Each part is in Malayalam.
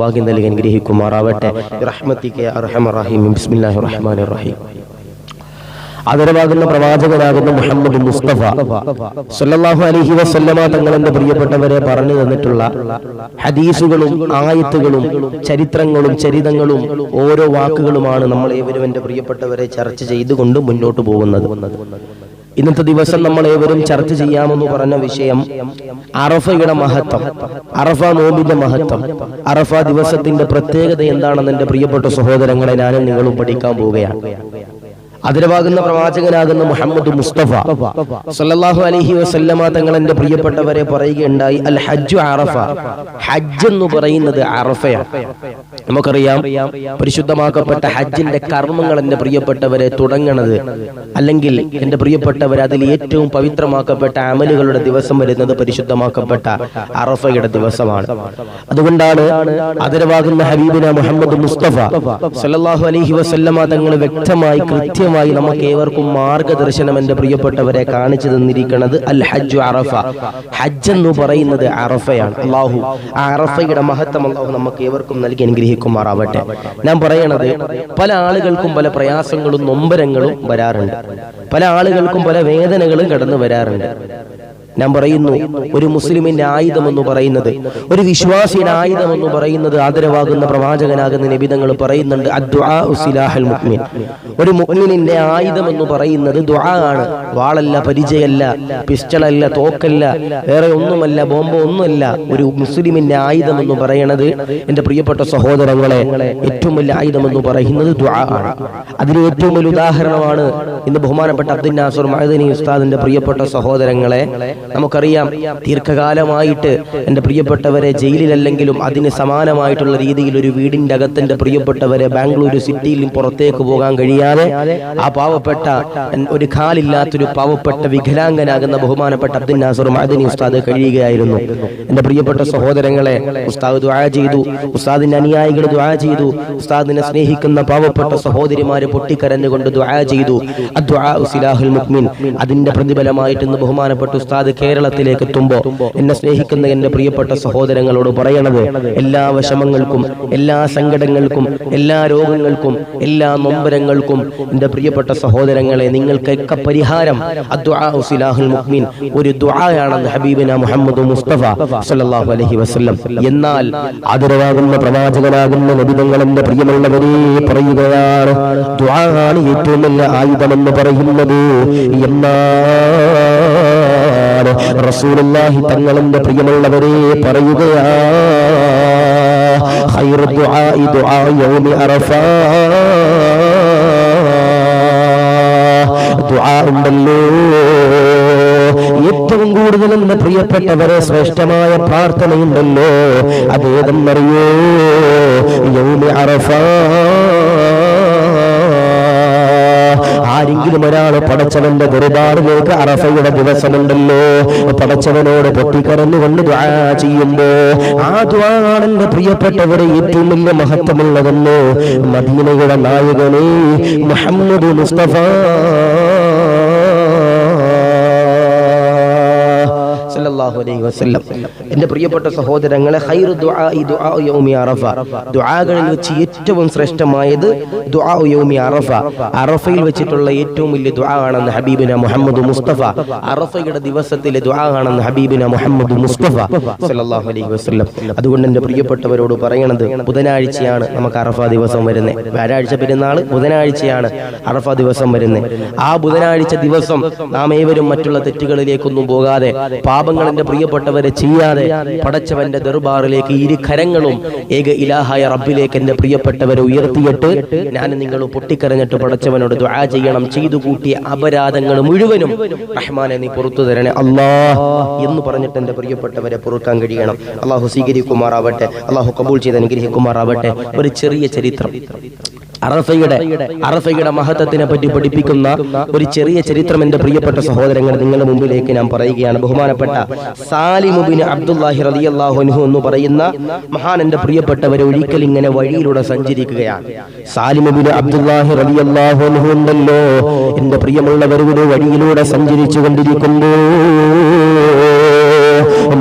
സൗഭാഗ്യം നൽകി അനുഗ്രഹിക്കുമാറാവട്ടെ. റഹ്മത്തിക്ക് ബിസ്മില്ലാഹി റഹീം ആദരവാകുന്ന പ്രവാചകനാകുന്ന മുഹമ്മദ് മുസ്തഫ സല്ലാഹു അലൈഹി വസല്ലമ തങ്ങളെന്റെ പ്രിയപ്പെട്ടവരെ പറഞ്ഞു തന്നിട്ടുള്ള ഹദീസുകളും ആയത്തുകളും ചരിത്രങ്ങളും ചരിതങ്ങളും ഓരോ വാക്കുകളുമാണ് നമ്മൾ ഏവരും എന്റെ പ്രിയപ്പെട്ടവരെ ചർച്ച ചെയ്തുകൊണ്ട് മുന്നോട്ട് പോകുന്നത്. ഇന്നത്തെ ദിവസം നമ്മൾ ഏവരും ചർച്ച ചെയ്യാമെന്ന് പറഞ്ഞ വിഷയം അറഫയുടെ മഹത്വം അറഫ നോമ്പിന്റെ മഹത്വം. അറഫ ദിവസത്തിന്റെ പ്രത്യേകത എന്താണെന്ന് എന്റെ പ്രിയപ്പെട്ട സഹോദരങ്ങളെ ഞാനും നിങ്ങളും പഠിക്കാൻ പോവുകയാണ്. അതിരവാകുന്ന പ്രവാചകനാകുന്ന മുഹമ്മദ് മുസ്തഫ സല്ലല്ലാഹു അലഹി വസല്ലമ തങ്ങൾ എന്റെ പ്രിയപ്പെട്ടവരെ പറയുകയുണ്ടായി അൽ ഹജ്ജു അറഫ. ഹജ്ജ് എന്ന് പറയുന്നത് അറഫയാണ്. നമുക്കറിയാം പരിശുദ്ധമാക്കപ്പെട്ട ഹജ്ജിന്റെ കർമ്മങ്ങൾ എന്റെ പ്രിയപ്പെട്ടവരെ തുടങ്ങണത്. അല്ലെങ്കിൽ എന്റെ പ്രിയപ്പെട്ടവർ അതിൽ ഏറ്റവും പവിത്രമാക്കപ്പെട്ട അമലുകളുടെ ദിവസം വരുന്നത് പരിശുദ്ധമാക്കപ്പെട്ട അറഫയുടെ ദിവസമാണ്. അതുകൊണ്ടാണ് അതിരവാകുന്ന ഹബീബിന മുഹമ്മദ് മുസ്തഫ സല്ലല്ലാഹു അലഹി വസല്ലമ തങ്ങൾ വ്യക്തമായി കൃത്യമായി നമുക്ക് ഏവർക്കും മാർഗദർശനം എന്റെ പ്രിയപ്പെട്ടവരെ കാണിച്ചു തന്നിരിക്കുന്നത് അൽ ഹജ്ജു അറഫ. ഹജ്ജ് എന്ന് പറയുന്നത് അറഫയാണ്. അള്ളാഹു ആ അറഫയുടെ മഹത്വം അള്ളാഹു നമുക്ക് ഏവർക്കും നൽകി അനുഗ്രഹിക്കുമാറാവട്ടെ ഞാൻ പറയണത് പല ആളുകൾക്കും പല പ്രയാസങ്ങളും നൊമ്പരങ്ങളും വരാറുണ്ട്. പല ആളുകൾക്കും പല വേദനകളും കടന്നു വരാറുണ്ട്. ഞാൻ പറയുന്നു ഒരു മുസ്ലിമിന്റെ ആയുധം എന്ന് പറയുന്നത് ഒരു വിശ്വാസിയുടെ ആയുധം എന്ന് പറയുന്നത് ആദരവാകുന്ന പ്രവാചകനാകുന്ന നിബിതങ്ങൾ പറയുന്നുണ്ട് മുഅ്മിൻ. ഒരു മുഅ്മിനിന്റെ ആയുധം എന്ന് പറയുന്നത് ദുആ ആണ്. വാളല്ല പരിചയമല്ല പിസ്റ്റളല്ല തോക്കല്ല വേറെ ഒന്നുമല്ല ബോംബ് ഒന്നുമല്ല. ഒരു മുസ്ലിമിന്റെ ആയുധം എന്ന് പറയുന്നത് എന്റെ പ്രിയപ്പെട്ട സഹോദരങ്ങളെ ഏറ്റവും വലിയ ആയുധം എന്ന് പറയുന്നത് ദുആ ആണ്. അതിന് ഏറ്റവും വലിയ ഉദാഹരണമാണ് ഇന്ന് ബഹുമാനപ്പെട്ട അബ്ദുൽ നാസർ ഉസ്താദിന്റെ പ്രിയപ്പെട്ട സഹോദരങ്ങളെ നമുക്കറിയാം ദീർഘകാലമായിട്ട് എന്റെ പ്രിയപ്പെട്ടവരെ ജയിലിലല്ലെങ്കിലും അതിന് സമാനമായിട്ടുള്ള രീതിയിൽ ഒരു വീടിന്റെ അകത്തെന്റെ പ്രിയപ്പെട്ടവരെ ബാംഗ്ലൂരു സിറ്റിയിൽ പുറത്തേക്ക് പോകാൻ കഴിയാതെ ആ പാവപ്പെട്ട ഒരു കാലില്ലാത്തൊരു പാവപ്പെട്ട വികലാംഗനാകുന്ന ബഹുമാനപ്പെട്ട അബ്ദുൽ നാസർ മഹദനി ഉസ്താദ് കഴിയുകയായിരുന്നു. എന്റെ പ്രിയപ്പെട്ട സഹോദരങ്ങളെ ഉസ്താദ് ദുആ ചെയ്തു ഉസ്താദിന്റെ അനുയായികൾ ദുആ ചെയ്തു ഉസ്താദിനെ സ്നേഹിക്കുന്ന പാവപ്പെട്ട സഹോദരിമാരെ പൊട്ടിക്കരഞ്ഞുകൊണ്ട് ദുആ ചെയ്തു. അദ്ദുആ സിലാഹുൽ അതിന്റെ പ്രതിഫലമായിട്ട് ഇന്ന് ബഹുമാനപ്പെട്ട ഉസ്താദ് കേരളത്തിലേക്ക് എത്തുമ്പോ എന്നെ സ്നേഹിക്കുന്ന എന്റെ പ്രിയപ്പെട്ട സഹോദരങ്ങളോട് പറയണത് എല്ലാ വിഷമങ്ങൾക്കും എല്ലാ സങ്കടങ്ങൾക്കും എല്ലാ രോഗങ്ങൾക്കും എല്ലാ നൊമ്പരങ്ങൾക്കും എന്റെ പ്രിയപ്പെട്ട സഹോദരങ്ങളെ നിങ്ങൾക്കൊക്കെ പരിഹാരം മുഅ്മിൻ ഒരു ദുആയാണെന്ന് ഹബീബിന മുഹമ്മദ് മുസ്തഫ സല്ലല്ലാഹു അലൈഹി വസല്ലം. എന്നാൽ ആദരവാകുന്ന പ്രവാചകനാകുന്ന നബിതങ്ങൾ എന്റെ പ്രിയമുള്ളവരെ പറയുകയാണ് ദുആണ് ഏറ്റവും വലിയ ആയുധമെന്ന് പറയുന്നത്. എന്നാൽ റസൂലുള്ളാഹി തങ്ങളെന്റെ പ്രിയമുള്ളവരെ പറയുകയാ ഖൈറു ദുആഇ ദുആ യൗമി അറഫാ. ദുആ ഉണ്ടല്ലോ. ഏറ്റവും കൂടുതൽ എന്റെ പ്രിയപ്പെട്ടവരെ ശ്രേഷ്ഠമായ പ്രാർത്ഥനയുണ്ടല്ലോ. അതേതെന്നറിയോ യൗമി അറഫാ. ആരെങ്കിലും ഒരാൾ പടച്ചവന്റെ ദുരിതാറിലേക്ക് അറഫയുടെ ദിവസമുണ്ടല്ലോ. പടച്ചവനോട് പൊട്ടിക്കരഞ്ഞുകൊണ്ട് ദ്വാ ചെയ്യുമ്പോ ആ ദ്വാണ് എന്റെ പ്രിയപ്പെട്ടവരെ ഏറ്റവും വലിയ മഹത്വമുള്ളതല്ലോ മദീനയുടെ നായകനെ മുഹമ്മദ് മുസ്തഫ. സല്ലല്ലാഹു അലൈഹി വസല്ലം. എന്റെ പ്രിയപ്പെട്ട സഹോദരങ്ങളെ ദുആകളിൽ വെച്ച് ഏറ്റവും ശ്രേഷ്ഠമായത് അറഫ. അറഫയിൽ വെച്ചിട്ടുള്ള ഏറ്റവും വലിയ ദുആ ആണെന്ന് ഹബീബിന മുഹമ്മദ് മുസ്തഫ. അറഫയുടെ ദിവസത്തിലെ ദുആ ആണെന്ന് ഹബീബിന മുഹമ്മദ് മുസ്തഫ സല്ലല്ലാഹു അലൈഹി വസല്ലം. അതുകൊണ്ട് എന്റെ പ്രിയപ്പെട്ടവരോട് പറയണത് ബുധനാഴ്ചയാണ് നമുക്ക് അറഫ ദിവസം വരുന്നത് വ്യാഴാഴ്ച പെരുന്നാൾ ബുധനാഴ്ചയാണ് അറഫ ദിവസം വരുന്നത് ആ ബുധനാഴ്ച ദിവസം നാം ഏവരും മറ്റുള്ള തെറ്റുകളിലേക്കൊന്നും പോകാതെ പാപങ്ങൾ എന്റെ പ്രിയപ്പെട്ടവരെ ചെയ്യാതെ പടച്ചവന്റെ ദർബാറിലേക്ക് ഇരു കരങ്ങളും ഏക ഇലാഹായ റബ്ബിലേക്ക് എന്റെ പ്രിയപ്പെട്ടവരെ ഉയർത്തിയിട്ട് ഞാൻ നിങ്ങൾ പൊട്ടിക്കരഞ്ഞിട്ട് പടച്ചവനോട് ദുആ ചെയ്യണം ചെയ്തു കൂട്ടിയ അപരാധങ്ങൾ മുഴുവനും റഹ്മാനെ നീ പുറത്തു തരണേ. അല്ലാ എന്ന് പറഞ്ഞിട്ട് എന്റെ പ്രിയപ്പെട്ടവരെ പൊറുക്കാൻ കഴിയണം. അള്ളാഹു സ്വീകരിക്കുമാറാവട്ടെ അള്ളാഹു കബൂൾ ചെയ്ത് അനുഗ്രഹിക്കുമാറാവട്ടെ. ഒരു ചെറിയ ചരിത്രം. അറഫയുടെ അറഫയുടെ മഹത്വത്തിനെ പറ്റി പഠിപ്പിക്കുന്ന ഒരു ചെറിയ ചരിത്രം എന്റെ പ്രിയപ്പെട്ട സഹോദരങ്ങൾ നിങ്ങളുടെ മുമ്പിലേക്ക് ഞാൻ പറയുകയാണ്. ബഹുമാനപ്പെട്ട സാലിമുബിൻ അബ്ദുല്ലാഹി റളിയല്ലാഹു അൻഹു എന്ന് പറയുന്ന മഹാൻ എന്റെ പ്രിയപ്പെട്ടവരെ ഒരിക്കൽ ഇങ്ങനെ വഴിയിലൂടെ സഞ്ചരിക്കുകയാണ്. സാലിമുബിൻ അബ്ദുല്ലാഹി റളിയല്ലാഹു അൻഹു ഉണ്ടല്ലോ. എന്റെ പ്രിയമുള്ളവരുടെ വഴിയിലൂടെ സഞ്ചരിച്ചു കൊണ്ടിരിക്കുന്നു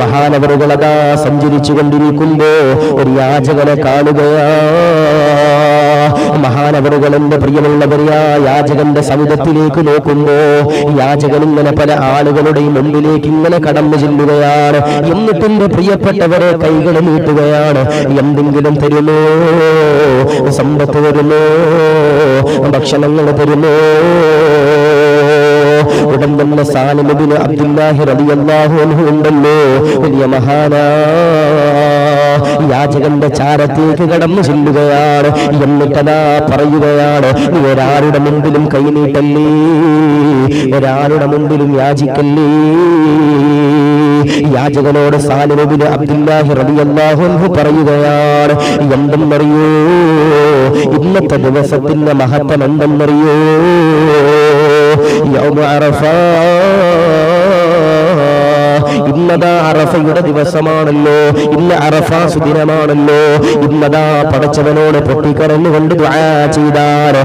മഹാനവറുകളതാ സഞ്ചരിച്ചു കൊണ്ടിരിക്കുമ്പോ ഒരു യാചകനെ കാണുകയാ മഹാനവറുകൾ എന്റെ പ്രിയമുള്ളവരെ യാചകന്റെ സമുദത്തിലേക്ക് നോക്കുമ്പോ യാചകൻ ഇങ്ങനെ പല ആളുകളുടെയും മുമ്പിലേക്ക് ഇങ്ങനെ കടന്നു ചെല്ലുകയാണ്. എന്നിട്ടിന്റെ പ്രിയപ്പെട്ടവരെ കൈകൾ നീട്ടുകയാണ്. എന്തെങ്കിലും തരുമോ? സമ്പത്ത് തരുമോ? ഭക്ഷണങ്ങൾ തരുമോ? ഉടൻ തന്നെ അബ്ദുല്ലാഹി റളിയല്ലാഹു അൻഹു ഉണ്ടല്ലോ. വലിയ മഹാനാ. യാചകന്റെ ചാരത്തേക്ക് കടന്നു ചെല്ലുകയാണ്. എന്നിട്ടതാ പറയുകയാണ്. നീ ഒരാളുടെ മുമ്പിലും കൈനീട്ടല്ലേ ഒരാളുടെ മുമ്പിലും യാചിക്കല്ലേ? യാചകനോട് സാലിമിന് അബ്ദുല്ലാഹി റബി അള്ളാഹു പറയുകയാണ്. എന്തെന്നറിയോ? ഇന്നത്തെ ദിവസത്തിന്റെ മഹത്വം എന്തെന്നറിയോ? യൗമ അറഫാ ഇന്നതാ അറഫയുടെ ദിവസമാണല്ലോ. ഇന്ന് അറഫാ സുദിനമാണല്ലോ. ഇന്നതാ പടച്ചവനോട് പൊട്ടിക്കരഞ്ഞുകൊണ്ട് ചെയ്താൽ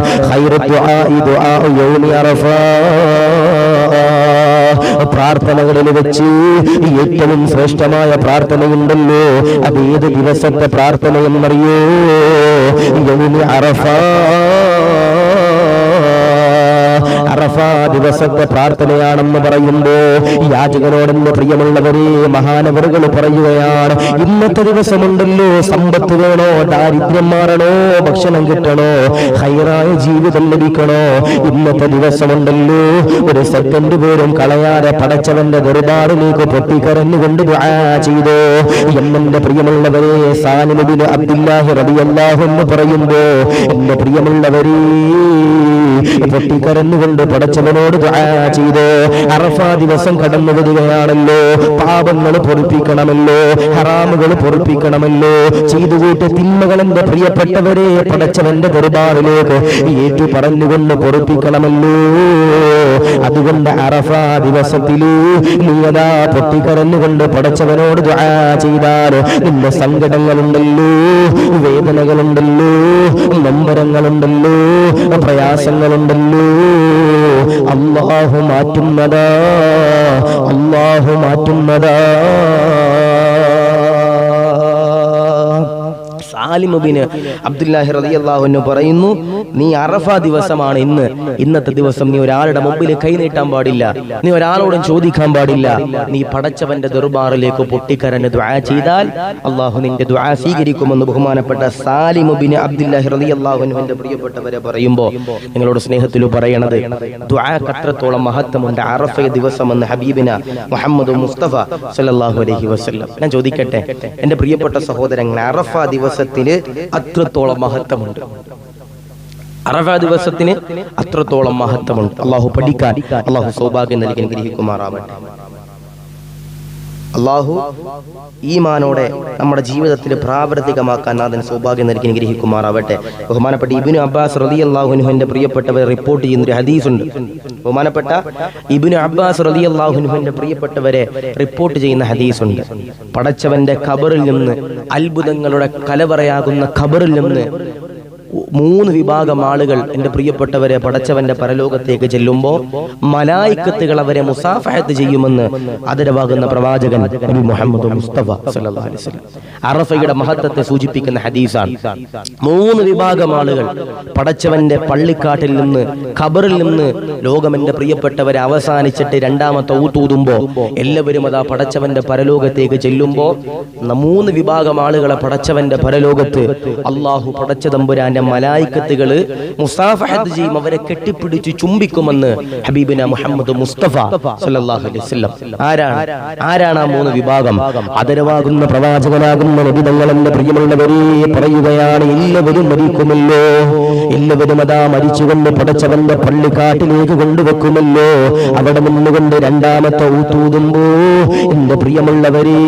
പ്രാർത്ഥനകളിൽ വെച്ച് ഏറ്റവും ശ്രേഷ്ഠമായ പ്രാർത്ഥനയുണ്ടല്ലോ. അത് ഏത് ദിവസത്തെ പ്രാർത്ഥനയെന്നറിയോ? യൗമി അറഫാ. അറഫ ദിവസത്തെ പ്രാർത്ഥനയാണെന്ന് പറയുമ്പോ യാചകനോടെന്ന് പ്രിയമുള്ളവരെ മഹാനവറുകൾ പറയുകയാണ് ഇന്നത്തെ ദിവസമുണ്ടല്ലോ സമ്പത്ത് വേണോ ദാരിദ്ര്യം മാറണോ ഭക്ഷണം കിട്ടണോ ഹൈറായ ജീവിതം ലഭിക്കണോ? ഇന്നത്തെ ദിവസമുണ്ടല്ലോ ഒരു സെക്കൻഡ് പോലും കളയാതെ പടച്ചവന്റെ ദർബാറിലേക്ക് പൊട്ടിക്കരഞ്ഞുകൊണ്ട് ചെയ്തോ? എന്നെ പ്രിയമുള്ളവരെ സാലിമിന് അബ്ദുല്ലാഹി റബിയല്ലാഹു എന്ന് പറയുമ്പോ എന്റെ പ്രിയമുള്ളവരെ പൊട്ടിക്കരഞ്ഞുകൊണ്ട് പടച്ചവനോട് ചെയ്ത്. അറഫാ ദിവസം കടന്നു വരികയാണല്ലോ പാപങ്ങൾ പൊറുപ്പിക്കണമല്ലോ. ഹറാമുകൾ പൊറുപ്പിക്കണമല്ലോ. ചെയ്തു കൂട്ട തിന്മകൾ എന്റെ പ്രിയപ്പെട്ടവരെ പടച്ചവന്റെ ദർബാറിലേക്ക് ഏറ്റു പറഞ്ഞുകൊണ്ട് പൊറുപ്പിക്കണമല്ലോ. അതുകൊണ്ട് അറഫ നീ നീയതാ പൊട്ടിക്കരഞ്ഞുകൊണ്ട് പടച്ചവനോട് ചെയ്താൽ നിന്റെ സങ്കടങ്ങളുണ്ടല്ലോ വേദനകളുണ്ടല്ലോ നൊമ്പരങ്ങളുണ്ടല്ലോ പ്രയാസങ്ങളുണ്ടല്ലോ. അള്ളാഹു മാറ്റുന്നതാ അള്ളാഹു മാറ്റുന്നതാ. സാലിമുബിന് അബ്ദുല്ലാഹി റളിയല്ലാഹു പറയുന്നു നീ അറഫ ദിവസമാണ് ഇന്ന്. ഇന്നത്തെ ദിവസം നീ ഒരാളുടെ മുമ്പിൽ കൈനീട്ടാൻ പാടില്ല. നീ ഒരാളോടും ചോദിക്കാൻ പാടില്ല. നീ പടച്ചവന്റെ ദർബാറിലേക്ക് പൊട്ടിക്കരന് ദുആ ചെയ്താൽ അള്ളാഹു നിന്റെ ദുആ സ്വീകരിക്കുമെന്ന് ബഹുമാനപ്പെട്ട സാലിമുബിന് അബ്ദുല്ലാഹി റളിയല്ലാഹുവിന്റെ പ്രിയപ്പെട്ടവരെ പറയുമ്പോൾ നിങ്ങളോട് സ്നേഹത്തിൽ പറയണത് ദുആ കത്രത്തോളം മഹത്വമുണ്ട് അറഫ ദിവസം എന്ന് ഹബീബിന മുഹമ്മദ് മുസ്തഫ സല്ലല്ലാഹു അലൈഹി വസല്ലം. ഞാൻ ചോദിക്കട്ടെ എന്റെ പ്രിയപ്പെട്ട സഹോദരങ്ങൾ അറഫ ദിവസത്തിന് അത്രത്തോളം മഹത്വമുണ്ട്. അറഫ ദിവസത്തിന് അത്രത്തോളം മഹത്വമുണ്ട്. അള്ളാഹു പഠിക്കാൻ അള്ളാഹു സൗഭാഗ്യം നൽകി അനുഗ്രഹിക്കുമാറാവട്ടെ. അള്ളാഹു ഈമാനോടെ നമ്മുടെ ജീവിതത്തിൽ പ്രാവർത്തികമാക്കാൻ അതിന് സൗഭാഗ്യം നൽകി അനുഗ്രഹിക്കുമാറാവട്ടെ. ബഹുമാനപ്പെട്ട ഇബിനു അബ്ബാസ് റലി അള്ളാഹുനുഹന്റെ പ്രിയപ്പെട്ടവർ റിപ്പോർട്ട് ചെയ്യുന്ന ഒരു ഹദീസ് ഉണ്ട് ബഹുമാനപ്പെട്ട ഇബിനു അബ്ബാസ് റലി അള്ളാഹുനുഹന്റെ പ്രിയപ്പെട്ടവരെ റിപ്പോർട്ട് ചെയ്യുന്ന ഹദീസ് ഉണ്ട് പടച്ചവന്റെ ഖബറിൽ നിന്ന് അത്ഭുതങ്ങളുടെ കലവറയാകുന്ന ഖബറിൽ നിന്ന് മൂന്ന് വിഭാഗം ആളുകൾ എന്റെ പ്രിയപ്പെട്ടവരെ പടച്ചവന്റെ പരലോകത്തേക്ക് ചെല്ലുമ്പോൾ മലായിക്കത്തുകൾ അവരെ മുസാഫഹത്ത് ചെയ്യുമെന്ന് അതിരവാകുന്ന പ്രവാചകൻ മുഹമ്മദ് അറഫയുടെ മഹത്വത്തെ സൂചിപ്പിക്കുന്ന ഹദീസാണ്. മൂന്ന് വിഭാഗം ആളുകൾ പടച്ചവന്റെ പള്ളിക്കാട്ടിൽ നിന്ന് ഖബറിൽ നിന്ന് ലോകം എന്റെ പ്രിയപ്പെട്ടവരെ അവസാനിച്ചിട്ട് രണ്ടാമത്തെ ഊത്തൂതുമ്പോ എല്ലാവരും അതാ പടച്ചവന്റെ പരലോകത്തേക്ക് ചെല്ലുമ്പോ ന- മൂന്ന് വിഭാഗം ആളുകളെ പടച്ചവന്റെ പരലോകത്ത് അള്ളാഹു പടച്ച തമ്പുരാന്റെ മലായിക്കത്തുകൾ മുസാഫഹത്ത് ചെയ്യും അവരെ കെട്ടിപ്പിടിച്ച് ചുംബിക്കുമെന്ന് ഹബീബിന മുഹമ്മദ് മുസ്തഫ സല്ലല്ലാഹു അലൈഹി വസല്ലം. ആരാണ്? ആരാണ് ആ മൂന്ന് വിഭാഗം? ആദരവാകുന്ന പ്രവാചകനാകുന്ന നബിതങ്ങളെന്ന് പ്രിയമുള്ളവരെ പറയുകയാണ് എല്ലാവരും മരിക്കുമല്ലോ. എല്ലാവരും അതാ മരിച്ചുകൊണ്ട് പടച്ചവന്റെ പള്ളിക്കാട്ടിലേക്ക് കൊണ്ടുവെക്കുമല്ലോ. അവിടെ നിന്നുകൊണ്ട് രണ്ടാമത്തെ ഊത്തൂതുമ്പോ എന്റെ പ്രിയമുള്ളവരെ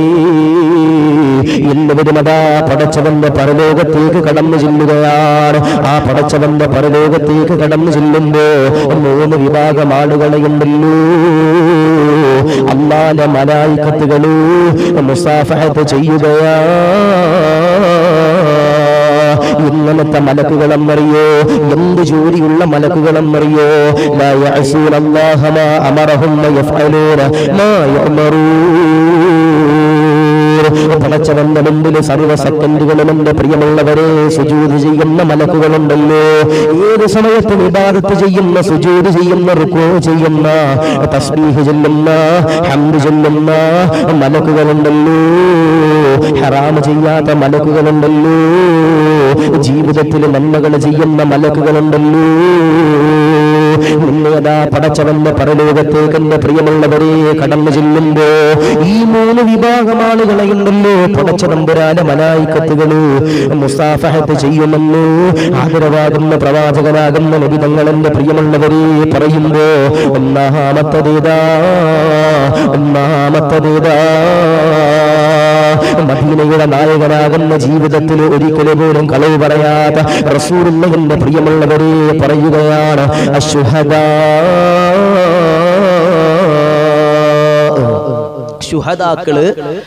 എല്ലാവരും അതാ പടച്ചവന്റെ പരലോകത്തേക്ക് കടന്നു ചെല്ലുകയാണ്. ആ പടച്ചവന്റെ പരലോകത്തേക്ക് കടന്നു ചെല്ലുമ്പോ മൂന്ന് വിഭാഗം ആളുകളെയുണ്ടല്ലോ അള്ളാന്റെ മലായിക്കത്തുകളൂ മുസാഫഹത്ത് ചെയ്യുകയാ. ഇങ്ങനത്തെ മലക്കുകളെന്നറിയോ? എന്ത് ജോലിയുള്ള മലക്കുകളെന്നറിയോ? അമറഹും പടച്ചവന്റെ മുമ്പിൽ സർവ സെക്കൻഡുകളും എന്റെ പ്രിയമുള്ളവരെ സുജൂത് ചെയ്യുന്ന മലക്കുകളുണ്ടല്ലോ. ഏത് സമയത്തും ഇബാദത്ത് ചെയ്യുന്ന സുജൂത് ചെയ്യുന്ന റുക്കോ ചെയ്യുന്ന തസ്ബീഹ് ചെല്ലുന്ന ഹംദ് ചെല്ലുന്ന മലക്കുകളുണ്ടല്ലോ. ഹറാമ ചെയ്യാത്ത മലക്കുകളുണ്ടല്ലോ. ജീവിതത്തിൽ നന്മകൾ ചെയ്യുന്ന മലക്കുകളുണ്ടല്ലോ. നിന്നേതാ പടച്ചവന്റെ പരലോകത്തേക്ക് എന്റെ പ്രിയമുള്ളവരെ കടന്നു ചെല്ലുമ്പോ ഈ മൂന്ന് വിഭാഗം ആളുകളെ ഉണ്ടല്ലോ. പടച്ചതമ്പുരാന മലായിക്കത്തുകൾ മുസാഫഹത്ത് ചെയ്യുമെന്ന് ആദരവാകുന്ന പ്രവാചകനാകുന്ന നബിതങ്ങൾ എന്റെ പ്രിയമുള്ളവരെ പറയുമ്പോ ഒന്നാമത്തതേതാ? ഒന്നാമത്തതേതാ? മദീനയുടെ നായകനാകുന്ന ജീവിതത്തിൽ ഒരിക്കലും പോലും കളവ് പറയാത്ത റസൂറിന്റെ പ്രിയമുള്ളവരെ പറയുകയാണ് അശുഹദാ ശുഹദാക്കൾ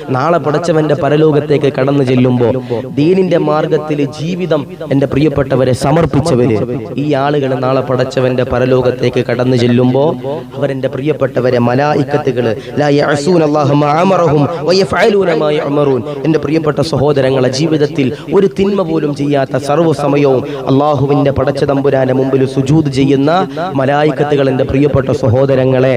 നാളെ പടച്ചവന്റെ പരലോകത്തേക്ക് കടന്നു ചെല്ലുമ്പോ ദീനിന്റെ മാർഗത്തിൽ ജീവിതം എന്റെ പ്രിയപ്പെട്ടവരെ സമർപ്പിച്ചവര് ഈ ആളുകൾ നാളെ പടച്ചവന്റെ പരലോകത്തേക്ക് കടന്നു ചെല്ലുമ്പോ അവരെന്റെ പ്രിയപ്പെട്ടവരെ മലായിക്കത്തുകൾ എന്റെ പ്രിയപ്പെട്ട സഹോദരങ്ങളെ ജീവിതത്തിൽ ഒരു തിന്മ പോലും ചെയ്യാത്ത സർവസമയവും അള്ളാഹുവിന്റെ പടച്ച തമ്പുരാന്റെ മുമ്പിൽ സുജൂത് ചെയ്യുന്ന മലായിക്കത്തുകൾ എന്റെ പ്രിയപ്പെട്ട സഹോദരങ്ങളെ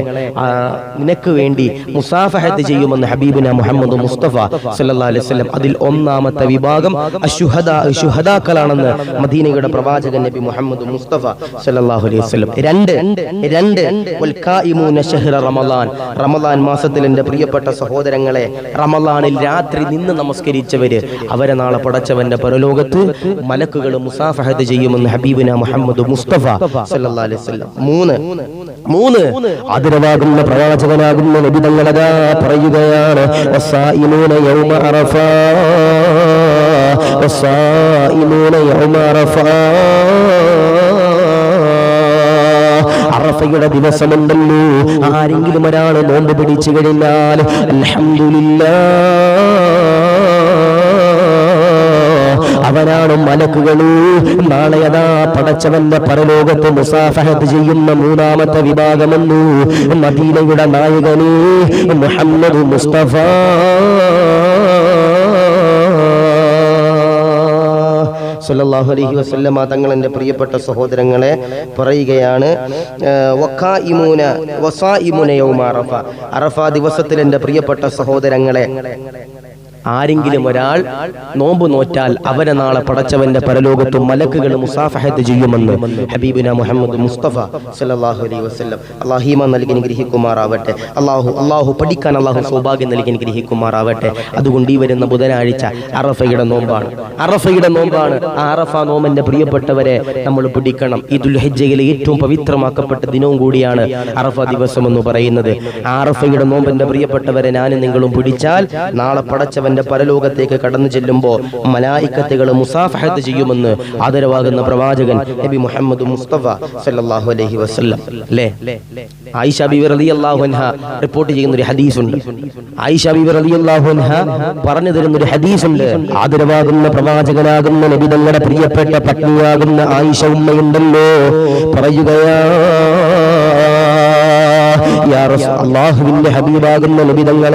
നിനക്ക് വേണ്ടി മുസാഫഹത്ത് ചെയ്യുമെന്ന് ഹബീബിന മുഹമ്മദ് മുസ്തഫ സല്ലല്ലാഹു അലൈഹി വസല്ലം അതിൽ ഒന്നാമത്തെ വിഭാഗം ശുഹദാക്കളാണെന്ന് മദീനയുടെ പ്രവാചകൻ നബി മുഹമ്മദ് മുസ്തഫ സല്ലല്ലാഹു അലൈഹി വസല്ലം രണ്ട് രണ്ട് റമലാൻ റമളാൻ മാസത്തിൽ എന്റെ പ്രിയപ്പെട്ട സഹോദരങ്ങളെ റമലാനിൽ രാത്രി നിന്ന് നമസ്കരിച്ചവര് അവരെ നാളെ പടച്ചവന്റെ പരലോകത്ത് മലക്കുകൾ മുസാഫഹത്ത് ചെയ്യുമെന്ന് ഹബീബിന മുഹമ്മദ് മുസ്തഫ സല്ലാ അലൈഹി വസല്ലം. മൂന്ന് മൂന്ന്. അതിരവാകുന്ന പ്രവാചകനാകുന്ന നിബിതങ്ങളതാ പറയുകയാണ്. യൗമ യൗമ അറഫ. അറഫയുടെ ദിവസമുണ്ടല്ലോ. ആരെങ്കിലും ഒരാൾ നോമ്പ് പിടിച്ചു കഴിഞ്ഞാൽ അൽഹംദുലില്ലാ അവനാണ് മലക്കുകളൂ നാളെ അതാ പടച്ചവന്റെ പരലോകത്ത് മുസാഫഹത്ത് ചെയ്യുന്ന മൂന്നാമത്തെ വിഭാഗമെന്നു. മദീനയുടെ നായകനേ മുഹമ്മദ് മുസ്തഫ. തങ്ങൾ പ്രിയപ്പെട്ട സഹോദരങ്ങളെ പറയുകയാണ് അറഫ ദിവസത്തിൽ എന്റെ പ്രിയപ്പെട്ട സഹോദരങ്ങളെ ആരെങ്കിലും ഒരാൾ നോമ്പ് നോറ്റാൽ അവനെ നാളെ പടച്ചവന്റെ പരലോകത്ത് മലക്കുകൾ മുസാഫഹത്ത് ചെയ്യുമെന്ന് ഹബീബിന മുഹമ്മദ് മുസ്തഫ സല്ലല്ലാഹു അലൈഹി വസ്ലം അള്ളാഹിമ നൽകി ഗ്രഹിക്കുമാറാവട്ടെ അള്ളാഹു അള്ളാഹു പഠിക്കാൻ അള്ളാഹു സൗഭാഗ്യം നൽകി ഗ്രഹിക്കുമാറാവട്ടെ അതുകൊണ്ട് ഈ വരുന്ന ബുധനാഴ്ച അറഫയുടെ നോമ്പാണ്. അറഫയുടെ നോമ്പാണ്. ആ അറഫ നോമ്പന്റെ പ്രിയപ്പെട്ടവരെ നമ്മൾ പിടിക്കണം. ഈ ദുൽഹജ്ജയിലെ ഏറ്റവും പവിത്രമാക്കപ്പെട്ട ദിനവും കൂടിയാണ് അറഫ ദിവസം എന്ന് പറയുന്നത്. ആ അറഫയുടെ നോമ്പന്റെ പ്രിയപ്പെട്ടവരെ ഞാനും നിങ്ങളും പിടിച്ചാൽ നാളെ പടച്ചവന്റെ പരലോകത്തേക്ക് കടന്നു ചെല്ലുമ്പോൾ മലായിക്കത്തുകൾ മുസാഫഹത്ത് ചെയ്യുമെന്ന് ആദരവാകുന്ന പ്രവാചകൻ നബി മുഹമ്മദ് മുസ്തഫ സല്ലല്ലാഹു അലൈഹി വസല്ലം. അല്ലേ ആയിഷ ബിബി റളിയല്ലാഹു അൻഹ റിപ്പോർട്ട് ചെയ്യുന്ന ഒരു ഹദീസുണ്ട്. ആയിഷ ബിബി റളിയല്ലാഹു അൻഹ പറഞ്ഞു തരുന്ന ഒരു ഹദീസുണ്ട്. ആദരവാകുന്ന പ്രവാചകനാകുന്ന നബി തങ്ങളുടെ പ്രിയപ്പെട്ട പത്നിയാകുന്ന ആയിഷ ഉമ്മയുണ്ടല്ലോ. പറയുകയാ അള്ളാഹുവിന്റെ ഹബീബാകുന്ന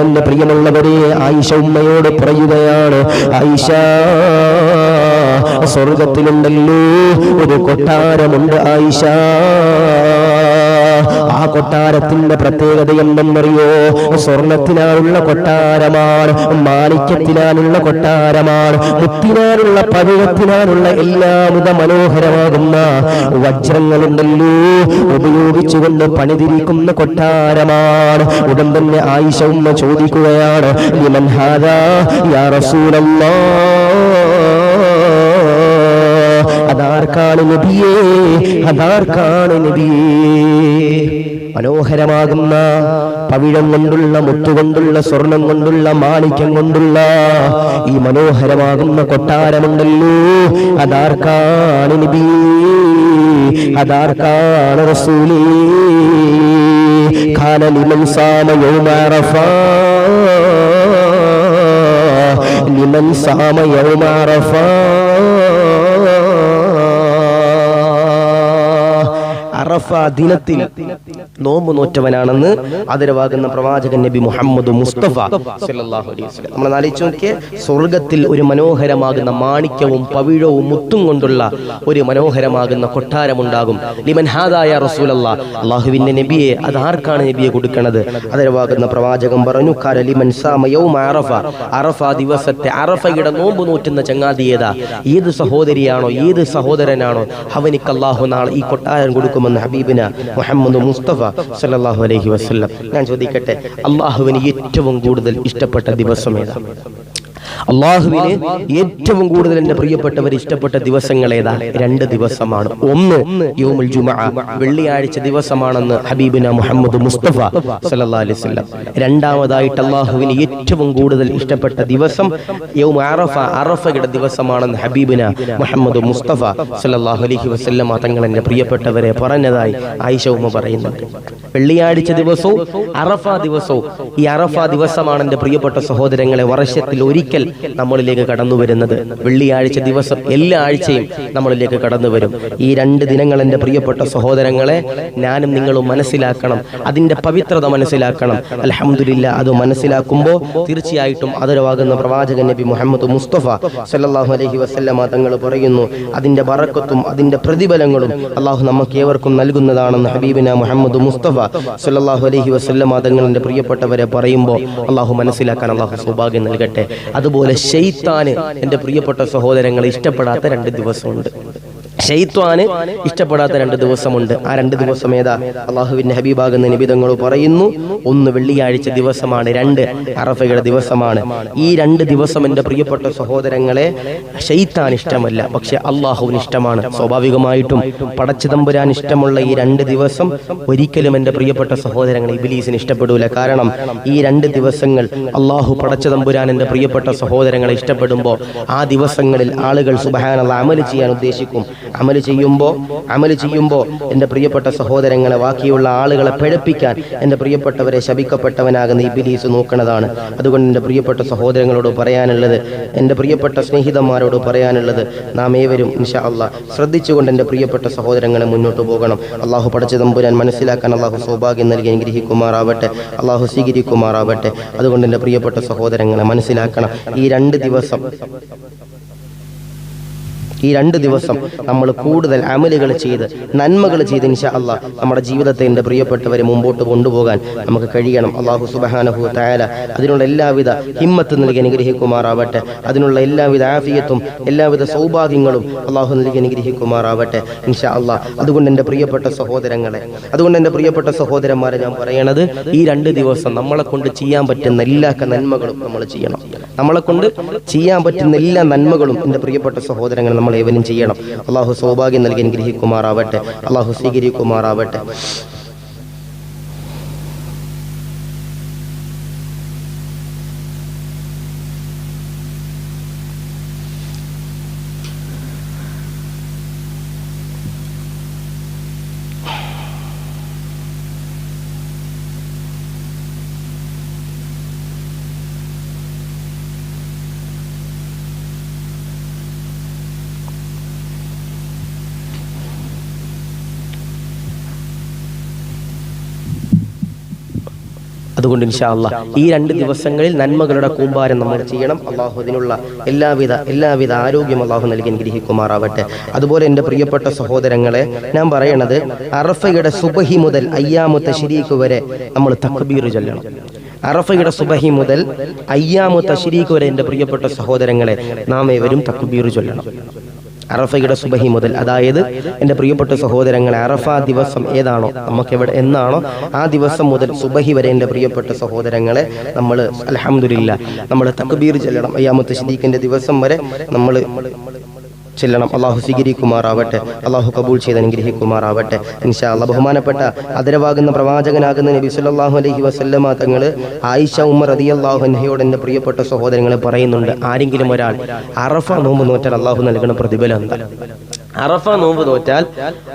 എന്റെ പ്രിയമുള്ളവരെ ആയിഷ ഉമ്മയോട് പറയുകയാണ് ആയിഷ സ്വർഗത്തിലുണ്ടല്ലോ ഒരു കൊട്ടാരമുണ്ട് ആയിഷ. കൊട്ടാരത്തിന്റെ പ്രത്യേകത എന്തെന്നറിയോ? സ്വർണത്തിനാലുള്ള കൊട്ടാരമാണ് മാണിക്യത്തിനാലുള്ള കൊട്ടാരമാണ് മുത്തിനാലുള്ള പഴുവത്തിനാനുള്ള എല്ലാവിധ മനോഹരമാകുന്ന വജ്രങ്ങളുണ്ടല്ലോ. ഉപയോഗിച്ചുകൊണ്ട് പണിതിരിക്കുന്ന കൊട്ടാരമാണ്. ഉടൻ തന്നെ ആയിഷ ഉമ്മ ചോദിക്കുകയാണ് റസൂലല്ലാഹ് അതാർക്കാണ് നബിയേ? അതാർക്കാണ് നബിയേ? മനോഹരമാകുന്ന പവിഴം കൊണ്ടുള്ള മുത്തുകൊണ്ടുള്ള സ്വർണം കൊണ്ടുള്ള മാണിക്യം കൊണ്ടുള്ള ഈ മനോഹരമാകുന്ന കൊട്ടാരമുണ്ടല്ലോ. അതാർക്കാണ് നബി? അതാർക്കാണ് റസൂലി? കാന ലിമൻ സാമ യൗമ യൗമ അറഫ ദിനത്തിൽ നോമ്പ് നോറ്റവനാണെന്ന് ആദരവാകുന്ന പ്രവാചകൻ നബി മുഹമ്മദ് മുസ്തഫ നമ്മൾ ആലോചിച്ച് നോക്കിയേ സ്വർഗത്തിൽ ഒരു മനോഹരമാകുന്ന മാണിക്യവും പവിഴവും മുത്തും കൊണ്ടുള്ള ഒരു മനോഹരമാകുന്ന കൊട്ടാരമുണ്ടാകും. ലിമൻ ഹാദായ റസൂലല്ലാ. അള്ളാഹുവിന്റെ നബിയെ അത് ആർക്കാണ് നബിയെ കൊടുക്കുന്നത് ആദരവാകുന്ന പ്രവാചകൻ പറഞ്ഞു കര ലിമൻ സാമ യൗമ അറഫ. അറഫ ദിവസത്തെ അറഫയുടെ നോമ്പ് നോറ്റുന്ന ചങ്ങാതി ഏതാ? ഏത് സഹോദരിയാണോ ഏത് സഹോദരനാണോ അവനിക്ക് അള്ളാഹു നാളെ ഈ കൊട്ടാരം കൊടുക്കുമെന്ന് ഹബീബിന മുഹമ്മദ് മുസ്തഫ സല്ലല്ലാഹു അലൈഹി വസല്ലം. ഞാൻ ചോദിക്കട്ടെ അള്ളാഹുവിന് ഏറ്റവും കൂടുതൽ ഇഷ്ടപ്പെട്ട ദിവസം ഏതാ അള്ളാഹുവിന് ഏറ്റവും കൂടുതൽ എന്റെ പ്രിയപ്പെട്ടവർ ഇഷ്ടപ്പെട്ട ദിവസങ്ങൾ ഏതാ രണ്ട് ദിവസമാണ്. ഒന്ന് യോമുൽ ജുമ വെള്ളിയാഴ്ച ദിവസമാണെന്ന് ഹബീബിന മുഹമ്മദ് മുസ്തഫ അലൈഹി രണ്ടാമതായിട്ട് അള്ളാഹുവിന് ഏറ്റവും കൂടുതൽ ഇഷ്ടപ്പെട്ട ദിവസം യൗമ അറഫ അറഫയുടെ ദിവസമാണെന്ന് ഹബീബിന മുഹമ്മദ് മുസ്തഫ സല്ലല്ലാഹു അലഹി വസല്ലം തങ്ങൾ എന്റെ പ്രിയപ്പെട്ടവരെ പറഞ്ഞതായി ആയിഷ ഉമ്മ പറയുന്നുണ്ട്. വെള്ളിയാഴ്ച ദിവസവും അറഫ ദിവസവും ഈ അറഫ ദിവസമാണ് എന്റെ പ്രിയപ്പെട്ട സഹോദരങ്ങളെ വർഷത്തിൽ ഒരിക്കൽ നമ്മളിലേക്ക് കടന്നു വരുന്നത്. വെള്ളിയാഴ്ച ദിവസം എല്ലാ ആഴ്ചയും നമ്മളിലേക്ക് കടന്നു വരും. ഈ രണ്ട് ദിനങ്ങൾ എന്റെ പ്രിയപ്പെട്ട സഹോദരങ്ങളെ ഞാനും നിങ്ങളും മനസ്സിലാക്കണം. അതിന്റെ പവിത്രത മനസ്സിലാക്കണം. അലഹമുല്ല അത് മനസ്സിലാക്കുമ്പോൾ തീർച്ചയായിട്ടും ആദരവാകുന്ന പ്രവാചകൻ നബി മുഹമ്മദ് മുസ്തഫ സല്ലാഹു അലഹി വസല്ലമ തങ്ങൾ പറയുന്നു അതിന്റെ ബറക്കത്തും അതിന്റെ പ്രതിഫലങ്ങളും അള്ളാഹു നമുക്ക് ഏവർക്കും നൽകുന്നതാണെന്ന് ഹബീബിന മുഹമ്മദ് മുസ്തഫ സല്ലല്ലാഹു അലൈഹി വസല്ലമ തങ്ങളുടെ പ്രിയപ്പെട്ടവരെ പറയുമ്പോൾ അള്ളാഹു മനസ്സിലാക്കാൻ അള്ളാഹു സൗഭാഗ്യം നൽകട്ടെ. അതുപോലെ ഷെയ്ത്താന് എന്റെ പ്രിയപ്പെട്ട സഹോദരങ്ങളെ ഇഷ്ടപ്പെടാത്ത രണ്ട് ദിവസമുണ്ട്. ഷെയ്ത്വാന് ഇഷ്ടപ്പെടാത്ത രണ്ട് ദിവസമുണ്ട്. ആ രണ്ട് ദിവസം ഏതാ? അള്ളാഹുവിന്റെ ഹബീബാകുന്ന നിബിതങ്ങൾ പറയുന്നു ഒന്ന് വെള്ളിയാഴ്ച ദിവസമാണ് രണ്ട് അറഫയുടെ ദിവസമാണ്. ഈ രണ്ട് ദിവസം എന്റെ പ്രിയപ്പെട്ട സഹോദരങ്ങളെ ഷെയ്ത്താൻ ഇഷ്ടമല്ല പക്ഷെ അള്ളാഹുവിന് ഇഷ്ടമാണ്. സ്വാഭാവികമായിട്ടും പടച്ചിതമ്പുരാൻ ഇഷ്ടമുള്ള ഈ രണ്ട് ദിവസം ഒരിക്കലും എന്റെ പ്രിയപ്പെട്ട സഹോദരങ്ങൾ ഇബിലീസിന് ഇഷ്ടപ്പെടൂല. കാരണം ഈ രണ്ട് ദിവസങ്ങൾ അള്ളാഹു പടച്ചതമ്പുരാൻ എന്റെ പ്രിയപ്പെട്ട സഹോദരങ്ങളെ ഇഷ്ടപ്പെടുമ്പോൾ ആ ദിവസങ്ങളിൽ ആളുകൾ സുബഹാനുള്ള അമൽ ചെയ്യാൻ ഉദ്ദേശിക്കും. അമൽ ചെയ്യുമ്പോൾ അമൽ ചെയ്യുമ്പോൾ എന്റെ പ്രിയപ്പെട്ട സഹോദരങ്ങളെ ബാക്കിയുള്ള ആളുകളെ പിഴപ്പിക്കാൻ എന്റെ പ്രിയപ്പെട്ടവരെ ശപിക്കപ്പെട്ടവനാകുന്ന ഇബിലീസ് നോക്കുന്നതാണ് അതുകൊണ്ട് എന്റെ പ്രിയപ്പെട്ട സഹോദരങ്ങളോട് പറയാനുള്ളത് എന്റെ പ്രിയപ്പെട്ട സ്നേഹിതന്മാരോട് പറയാനുള്ളത് നാം ഏവരും ഇൻഷാ അല്ല ശ്രദ്ധിച്ചുകൊണ്ട് എന്റെ പ്രിയപ്പെട്ട സഹോദരങ്ങളെ മുന്നോട്ട് പോകണം. അള്ളാഹു പഠിച്ച തമ്പുരാൻ മനസ്സിലാക്കാൻ അള്ളാഹു സൗഭാഗ്യം നൽകി അനുഗ്രഹിക്കുമാറാവട്ടെ. അള്ളാഹു സ്വീകരിക്കുമാറാവട്ടെ. അതുകൊണ്ട് എന്റെ പ്രിയപ്പെട്ട സഹോദരങ്ങളെ മനസ്സിലാക്കണം ഈ രണ്ട് ദിവസം ഈ രണ്ട് ദിവസം നമ്മൾ കൂടുതൽ അമലുകൾ ചെയ്ത് നന്മകൾ ചെയ്ത് ഇൻഷാ അള്ളാഹ് നമ്മുടെ ജീവിതത്തെ എന്റെ പ്രിയപ്പെട്ടവരെ മുമ്പോട്ട് കൊണ്ടുപോകാൻ നമുക്ക് കഴിയണം. അള്ളാഹു സുബഹാനഹു തായാല അതിനുള്ള എല്ലാവിധ ഹിമ്മത്ത് നൽകി അനുഗ്രഹിക്കുമാറാവട്ടെ. അതിനുള്ള എല്ലാവിധ ആഫിയത്തും എല്ലാവിധ സൗഭാഗ്യങ്ങളും അള്ളാഹു നൽകി അനുഗ്രഹിക്കുമാറാവട്ടെ ഇൻഷാ അള്ളാഹ് അതുകൊണ്ട് എന്റെ പ്രിയപ്പെട്ട സഹോദരങ്ങളെ അതുകൊണ്ട് എന്റെ പ്രിയപ്പെട്ട സഹോദരന്മാരെ ഞാൻ പറയണത് ഈ രണ്ട് ദിവസം നമ്മളെ കൊണ്ട് ചെയ്യാൻ പറ്റുന്ന എല്ലാ നന്മകളും നമ്മൾ ചെയ്യണം. നമ്മളെ കൊണ്ട് ചെയ്യാൻ പറ്റുന്ന എല്ലാ നന്മകളും എന്റെ പ്രിയപ്പെട്ട സഹോദരങ്ങൾ നമ്മൾ ഏവനും ചെയ്യണം. അള്ളാഹു സൗഭാഗ്യം നൽകി അനുഗ്രഹിക്കുമാറാവട്ടെ. അള്ളാഹു സ്വീകരിക്കുമാറാവട്ടെ. അതുകൊണ്ട് ഇൻഷാ അള്ളാഹ് ഈ രണ്ട് ദിവസങ്ങളിൽ നന്മകളുടെ കൂമ്പാരം നമ്മൾ ചെയ്യണം. അള്ളാഹു അതിനുള്ള എല്ലാവിധ എല്ലാവിധ ആരോഗ്യം അള്ളാഹു നൽകി അനുഗ്രഹിക്കുമാറാവട്ടെ. അതുപോലെ എന്റെ പ്രിയപ്പെട്ട സഹോദരങ്ങളെ ഞാൻ പറയണത് അറഫയുടെ സുബഹി മുതൽ അയ്യാമത്തെ ശരീക്ക് വരെ നമ്മൾ തക്ബീർ ചൊല്ലണം. അറഫയുടെ സുബഹി മുതൽ അയ്യാമത്തെ ശരീക്ക് വരെ എന്റെ പ്രിയപ്പെട്ട സഹോദരങ്ങളെ നാം ഏവരും തക്ബീർ ചൊല്ലണം. അറഫയുടെ സുബഹി മുതൽ. അതായത് എന്റെ പ്രിയപ്പെട്ട സഹോദരങ്ങൾ അറഫ ദിവസം ഏതാണോ നമുക്ക് എവിടെ എന്നാണോ ആ ദിവസം മുതൽ സുബഹി വരെ എന്റെ പ്രിയപ്പെട്ട സഹോദരങ്ങളെ നമ്മൾ അലഹമുല്ല നമ്മൾ തക്ബീർ ചെല്ലണം. അയ്യാമത്ത് ഷദീഖിന്റെ ദിവസം വരെ നമ്മൾ ചെല്ലണം. അള്ളാഹു സ്വീകരിക്കുമാറാവട്ടെ. അള്ളാഹു കബൂൾ ചെയ്ത് അനുഗ്രഹിക്കുമാറാവട്ടെ. ഇൻഷാ അള്ളാഹ് ബഹുമാനപ്പെട്ട അതിരവാകുന്ന പ്രവാചകനാകുന്ന നബി സല്ലല്ലാഹു അലഹി വസല്ലമ തങ്ങൾ ആയിഷ ഉമ്മർ റളിയല്ലാഹു അൻഹയോട് എന്റെ പ്രിയപ്പെട്ട സഹോദരങ്ങൾ പറയുന്നുണ്ട്. ആരെങ്കിലും ഒരാൾ അറഫ നോമ്പ് നോറ്റാൽ അള്ളാഹു നൽകുന്ന പ്രതിഫലം എന്താ? അറഫ നോമ്പ് നോറ്റാൽ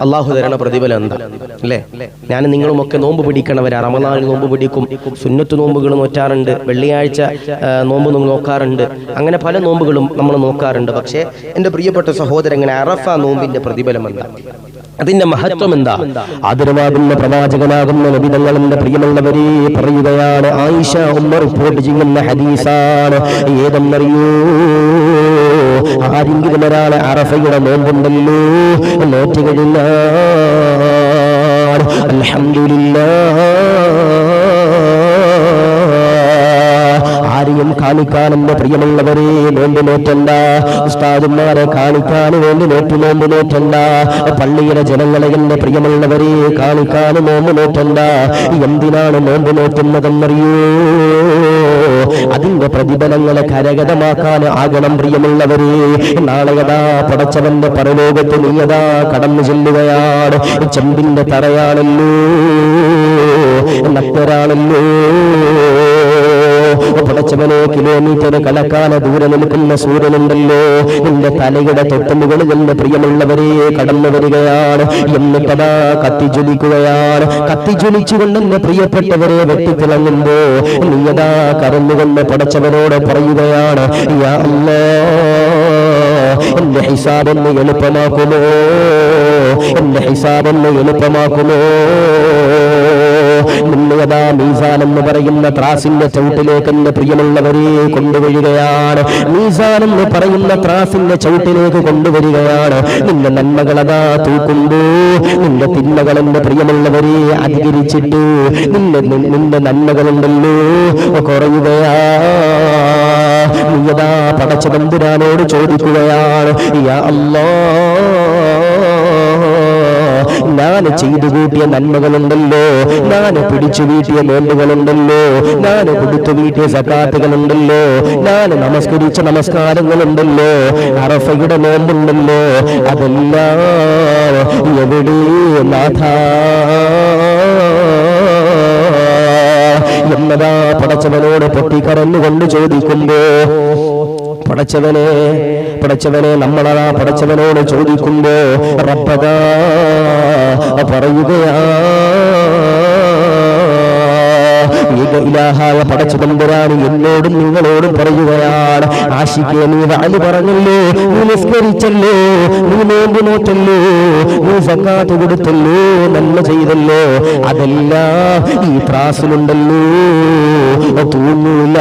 അള്ളാഹു തരണ പ്രതിഫലം എന്താ? അല്ലേ? ഞാൻ നിങ്ങളും ഒക്കെ നോമ്പ് പിടിക്കണവരാ. റമദാനിൽ നോമ്പ് പിടിക്കും. സുന്നത്ത് നോമ്പുകൾ നോറ്റാറുണ്ട്. വെള്ളിയാഴ്ച നോമ്പ് നോക്കാറുണ്ട്. അങ്ങനെ പല നോമ്പുകളും നമ്മൾ നോക്കാറുണ്ട്. പക്ഷേ എന്റെ പ്രിയപ്പെട്ട സഹോദരങ്ങനെ അറഫ നോമ്പിന്റെ പ്രതിഫലം എന്താ? അതിന്റെ മഹത്വം എന്താ? ആദരവാകുന്ന പ്രവാചകനാകുന്ന നബിതങ്ങളുടെ പ്രിയമുള്ളവരെ പറയുകയാണ് ആയിഷ ഉമ്മ റിപ്പോർട്ട് ചെയ്യുന്ന ഹദീസാണ്. ഏതെന്നറിയോ? ആരെങ്കിലും ഒരാളെ അറഫയുടെ നോമ്പുണ്ടല്ലോ നോറ്റുകളില്ല അലഹമില്ല ആരെയും കാണിക്കാൻ എന്റെ പ്രിയമുള്ളവരെ നോമ്പ് നോറ്റണ്ട. ഉസ്താദുമാരെ കാണിക്കാൻ വേണ്ടി നോറ്റു നോമ്പ് നോറ്റണ്ട. പള്ളിയിലെ ജനങ്ങളെ എന്റെ പ്രിയമുള്ളവരെ കാണിക്കാൻ നോമ്പ് നോറ്റണ്ട. എന്തിനാണ് നോമ്പ് നോറ്റുന്നതെന്നറിയോ? അതിന്റെ പ്രതിഫലങ്ങളെ കരഗതമാക്കാൻ ആകണം പ്രിയമുള്ളവരെ. നാളെയതാ പടച്ചവന്റെ പരലോകത്തെ നീയതാ കടന്നു ചെല്ലുകയാണ്. ചെമ്പിന്റെ തറയാണല്ലോ നത്തരാണല്ലോ പടച്ചവനെ കിലോമീറ്റർ കലക്കാല ദൂരെ നിൽക്കുന്ന സൂര്യനുണ്ടല്ലോ. നിന്റെ തലയുടെ തൊട്ടുമുകളിൽ എന്റെ പ്രിയമുള്ളവരെ കടന്നു വരികയാണ്. എന്നിട്ടതാ കത്തിജ്വലിക്കുകയാണ് കത്തിജ്വലിച്ചുകൊണ്ട് എന്റെ പ്രിയപ്പെട്ടവരെ വെട്ടിത്തിളങ്ങുമ്പോ നീയതാ കറന്നുകൊണ്ട് പടച്ചവനോട് പറയുകയാണ് യാ എന്റെ ഹിസാബെന്ന് എളുപ്പമാക്കുമോ? എന്റെ ഹിസാബെന്ന് എളുപ്പമാക്കുമോ? നിന്നയതാ മീസാൻ എന്ന് പറയുന്ന ത്രാസിന്റെ ചവിട്ടിലേക്ക് എന്റെ പ്രിയമുള്ളവരെ കൊണ്ടുവരികയാണ്. മീസാൻ എന്ന് പറയുന്ന ത്രാസിന്റെ ചവിട്ടിലേക്ക് കൊണ്ടുവരികയാണ്. നിന്റെ നന്മകളതാ തൂക്കുമ്പോ നിന്റെ തിന്മകൾ എന്റെ പ്രിയമുള്ളവരെ അധികരിച്ചിട്ട് നിന്റെ നിന്റെ നന്മകളുണ്ടല്ലോ. കുറയുകയാ. നീയതാ പടച്ച ബന്ധുരാനോട് ചോദിക്കുകയാണ് യാ അല്ലാ. ഞാൻ ചെയ്തു കൂട്ടിയ നന്മകളുണ്ടല്ലോ ഞാൻ പിടിച്ചു വീട്ടിയ നോമ്പുകളുണ്ടല്ലോ ഞാൻ കൊടുത്തു വീട്ടിയ സക്കാത്തുകളുണ്ടല്ലോ ഞാൻ നമസ്കരിച്ച നമസ്കാരങ്ങളുണ്ടല്ലോ അറഫയുടെ നോമ്പുണ്ടല്ലോ അതെല്ലാം എവിടെ നാഥ എന്നതാ പടച്ചവനോട് പൊട്ടിക്കരന്നുകൊണ്ട് ചോദിക്കുമ്പോ പടച്ചവനെ പടച്ചവനെ നമ്മളതാ പടച്ചവനോട് ചോദിക്കുമ്പോ റബ്ബതാ പറയുകയാ ഇലാഹായ പടച്ചു തമ്പുരാന് എന്നോടും നിങ്ങളോടും പറയുകയാണ്. ആശിക്കെ നീ വാൽ പറഞ്ഞല്ലോ നീ നിസ്കരിച്ചല്ലോ നീ നോമ്പ് നോറ്റല്ലോ നീ സക്കാത്ത് കൊടുത്തല്ലോ നന്മ ചെയ്തല്ലോ. അതെല്ലാം ഈ ത്രാസിലുണ്ടല്ലോ തൂങ്ങൂല.